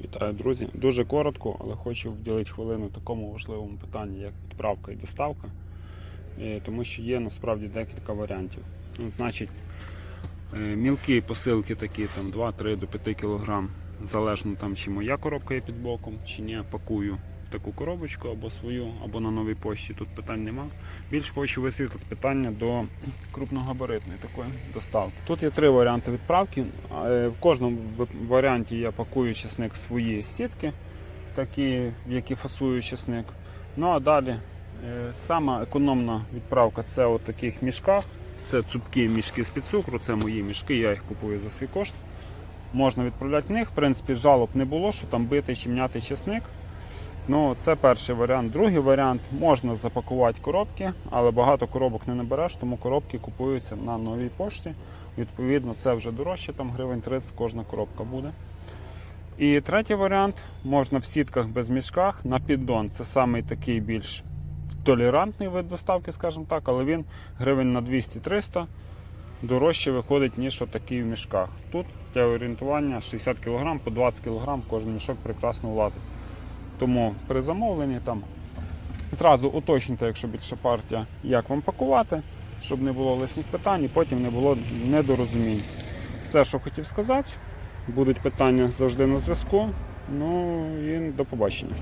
Вітаю, друзі. Дуже коротко, але хочу вділити хвилину такому важливому питанню, як відправка і доставка, Е, тому що є насправді декілька варіантів. Ну, Значить, е, мілкі посилки такі там 2-3 до 5 кг, залежно там, чи моя коробка є під боком, чи ні, пакую таку коробочку або свою, або на новій пошті. Тут питань нема. Більш хочу висвітлити питання до крупногабаритної такої доставки. Тут є три варіанти відправки. Е, В кожному варіанті я пакую чесник свої сітки, такі, в які фасую чесник. Ну а далі е, сама економна відправка це у таких мішках. Це цупкі мішки з-під цукру, це мої мішки, я їх купую за свій кошт. Можна відправляти в них. В принципі, жалоб не було, що там бити чи м'яти чесник. Ну, це перший варіант. Другий варіант можна запакувати коробки, але багато коробок не набереш, тому коробки купуються на новій пошті. Відповідно, це вже дорожче, там гривень 30 кожна коробка буде. І третій варіант можна в сітках без мішках на піддон. Це самий такий більш толерантний вид доставки, скажімо так, але він гривень на 200-300 дорожче виходить, ніж отакий в мішках. Тут для орієнтування 60 кг по 20 кг кожен мішок прекрасно влазить. Тому при замовленні там зразу уточнюйте, якщо більша партія, як вам пакувати, щоб не було лишніх питань і потім не було недорозумінь. Це, що хотів сказати. Будуть питання завжди на зв'язку. Ну і до побачення.